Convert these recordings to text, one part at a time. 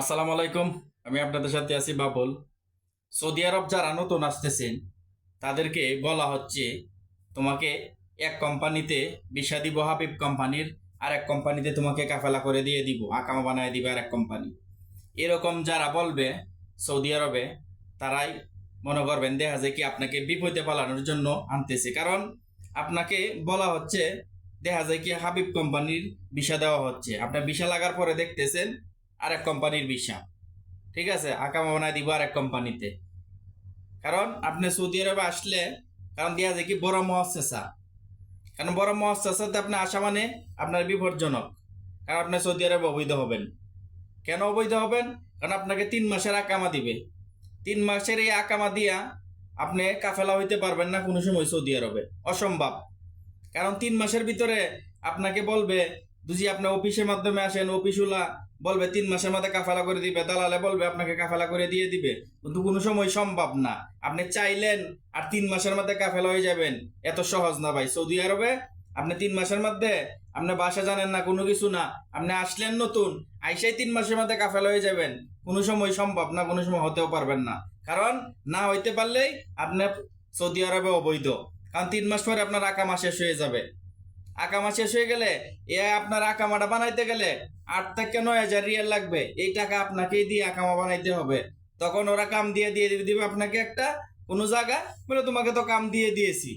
আসসালামু আলাইকুম, আমি আপনাদের সাথে আছি বাবুল। সৌদি আরব যারা নতুন আসতেছেন, তাদেরকে বলা হচ্ছে, তোমাকে এক কোম্পানিতে বিষা দিব হাবিব কোম্পানির আর এক কোম্পানিতে তোমাকে কাফেলা করে দিয়ে দিব, আকামা বানায় দিবে আর এক কোম্পানি। এরকম যারা বলবে সৌদি আরবে, তারাই মনে করবেন দেখা যায় কি আপনাকে বিপদে পালানোর জন্য আনতেছে। কারণ আপনাকে বলা হচ্ছে, দেখা যায় কি হাবিব কোম্পানির বিষা দেওয়া হচ্ছে। আপনার বিষা লাগার পরে দেখতেছেন আরেক কোম্পানির বিষা ঠিক আছে? আকামা বানায় দিব আর এক কোম্পানিতে। কারণ আপনি সৌদি আরবে আসলে, কারণ দিয়া যায় কি বড় মহাসেসা। কারণ বড় মহাসেসাতে আপনি আসা মানে আপনার বিপজ্জনক। কারণ আপনি সৌদি আরবে অবৈধ হবেন। কেন অবৈধ হবেন? কারণ আপনাকে তিন মাসের আকামা দিবে। তিন মাসের এই আকামা দিয়া আপনি কাফেলা হইতে পারবেন না কোনো সময় সৌদি আরবে। অসম্ভব। কারণ তিন মাসের ভিতরে আপনাকে বলবে যদি আপনি অফিসের মাধ্যমে আসেন অফিসুলা বলবে, তিন মাসের মধ্যে কাফালা করে দিবে। দালালে বলবে, আপনাকে কাফালা করে দিয়ে দিবে। কিন্তু কোনো সময় সম্ভব না। আপনি চাইলেন আর তিন মাসের মধ্যে কাফেলা হয়ে যাবেন। এত সহজ না ভাই। সৌদি আরবে আপনি তিন মাসের মধ্যে, আপনি বাসা জানেন না, কোনো কিছু না। আপনি আসলেন নতুন, আইসাই তিন মাসের মধ্যে কাফেলা হয়ে যাবেন। কোনো সময় সম্ভব না, কোনো সময় হতেও পারবেন না। কারণ না হইতে পারলেই আপনি সৌদি আরবে অবৈধ। কারণ তিন মাস পরে আপনার আকামা শেষ হয়ে যাবে। আকামা শেষ হয়ে গেলে এ আপনার আকামাটা বানাইতে গেলে আট থেকে নয় হাজার রিয়াল লাগবে। এই টাকা আপনাকেই দিয়ে আকামা বানাইতে হবে। তখন ওরা কাম দিয়ে দিয়ে দিবে আপনাকে একটা, কোনো জায়গা বলে তোমাকে তো কাম দিয়ে দিয়েছি।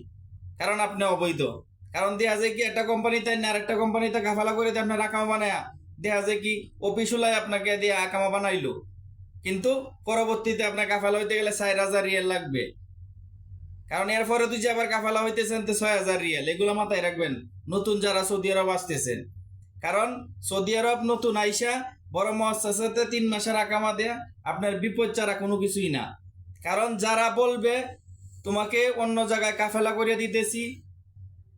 কারণ আপনি অবৈধ। কারণ দেখা যায় কি একটা কোম্পানিতে না আরেকটা কোম্পানিতে গাফালা করে আপনার আকামা বানায়া দেখা যায় কি অফিসুলাই আপনাকে দিয়ে আকামা বানাইলো। কিন্তু পরবর্তীতে আপনার কাফালা হইতে গেলে চার হাজার রিয়াল লাগবে। কারণ এরপরে তুই যে আবার কাফালা হইতেছেন তো ছয় হাজার রিয়াল, এগুলো মাথায় রাখবেন, নতুন যারা সৌদি আরব আসতেছেন। কারণ সৌদি আরব নতুন আইসা বড় মহাসাতে তিন মাসের আকামা দেয়া, আপনার বিপদ ছাড়া কোনো কিছুই না। কারণ যারা বলবে, তোমাকে অন্য জায়গায় কাফেলা করে দিতেছি,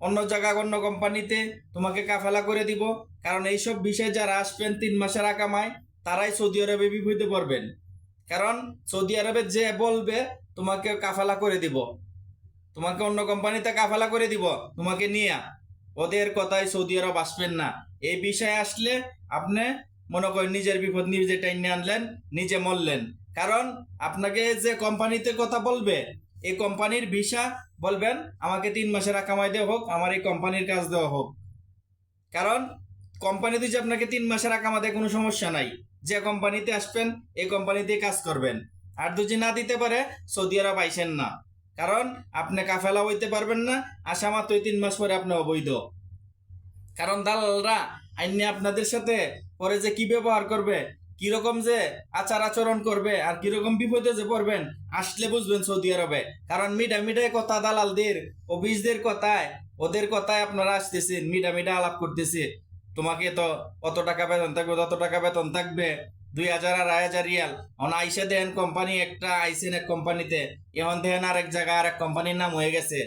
অন্য জায়গায় অন্য কোম্পানিতে তোমাকে কাফেলা করে দিব। কারণ এইসব বিষয়ে যারা আসবেন তিন মাসের আকামায়, তারাই সৌদি আরবে বিপদে পড়বেন। কারণ সৌদি আরবে যে বলবে, তোমাকে কাফেলা করে দিব। তোমাকে অন্য কোম্পানিতে কাফেলা করে দিব, তোমাকে নিয়ে। ওদের কথায় সৌদি আরব আসবেন না। এই বিষয়ে আসলে আপনি মনে করেন নিজের বিপদ নিজে টাইনে আনলেন, নিজে মরলেন। কারণ আপনাকে যে কোম্পানিতে কথা বলবে, এই কোম্পানির ভিসা বলবেন, আমাকে তিন মাসের আকামাই দেওয়া হোক, আমার এই কোম্পানির কাজ দেওয়া হোক। কারণ কোম্পানিতে যে আপনাকে তিন মাসের আকামা দেয় কোনো সমস্যা নাই। যে কোম্পানিতে আসবেন, এই কোম্পানিতে কাজ করবেন। আর যদি না দিতে পারে, সৌদি আরব আইসেন না। কারণ আপনি কাফেলা হইতে পারবেন না আসা মাত্র তিন মাস পরে আপনি অবৈধ। কারণ দালালরা আইনে আপনাদের সাথে পরে যে কি ব্যবহার করবে কীরকম যে আচার আচরণ করবে আর কীরকম বিপদে যে পড়বেন, আসলে বুঝবেন সৌদি আরবে। কারণ মিডা মিডায় কথা দালালদের, অফিসদের কথায়, ওদের কথায় আপনারা আসতেছেন, মিডা মিডা আলাপ করতেছে। তোমাকে তো অত টাকা বেতন থাকবে, তত টাকা বেতন থাকবে দুই হাজার আড়াই হাজার রিয়াল। এখন আইসে দেন কোম্পানি, একটা আইসেন এক কোম্পানিতে। এখন দেখেন আরেক জায়গায় আরেক কোম্পানির নাম হয়ে গেছে।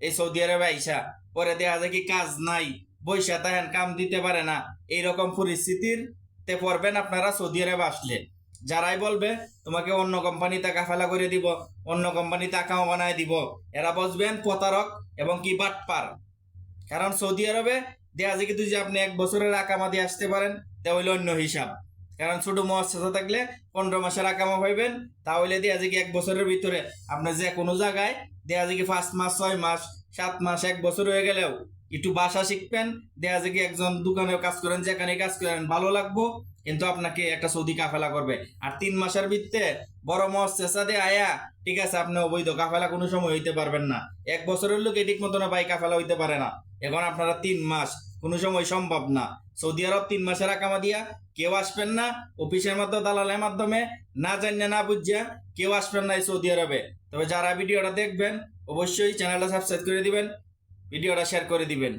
এই সৌদি আরবে আইসা। পরে দেখা যায় কি কাজ নাই। বৈশা তাহেন কাম দিতে পারে না। এইরকম পরিস্থিতির তে পড়বেন আপনারা সৌদি আরবে আসলে। যারাই বলবে, তোমাকে অন্য কোম্পানিতে কাফেলা করে দিব, অন্য কোম্পানিতে আকামা বানায় দিব। এরা বসবেন প্রতারক এবং কি বাটপার। কারণ সৌদি আরবে দেখা যায় কিন্তু যে আপনি এক বছরের আকামা দিয়ে আসতে পারেন, তা হইলে অন্য হিসাব। কারণ ছোট মহাশাসা থাকলে পনেরো মাসের আকামা পাইবেন। তাহলে দেয়া কি এক বছরের ভিতরে। আপনার যে কোনো জায়গায় দেয়া কি পাঁচ মাস, ছয় মাস, সাত মাস, এক বছর হয়ে গেলেও একটু বাসা শিখবেন। দেয়া কি একজন দোকানেও কাজ করেন যেখানে কাজ করেন, ভালো লাগবো। কিন্তু আপনাকে একটা সৌদি কাফেলা করবে। আর তিন মাসের ভিত্তে বড় মহ চেষ্টা দিয়ে আয়া, ঠিক আছে, আপনি অবৈধ কাফেলা কোনো সময় হইতে পারবেন না। এক বছরের লোক ঠিক মতো না ভাই কাফেলা হইতে পারে না। এখন আপনারা তিন মাস, কোনো সময় সম্ভব না। সৌদি আরব তিন মাসের আকামা দিয়া কেউ আসবেন না, অফিসের মাধ্যমে দালালের মাধ্যমে, না জানিয়ে না বুঝিয়া কেউ আসবেন না এই সৌদি আরবে। তবে যারা ভিডিওটা দেখবেন, অবশ্যই চ্যানেলটা সাবস্ক্রাইব করে দিবেন, ভিডিওটা শেয়ার করে দিবেন।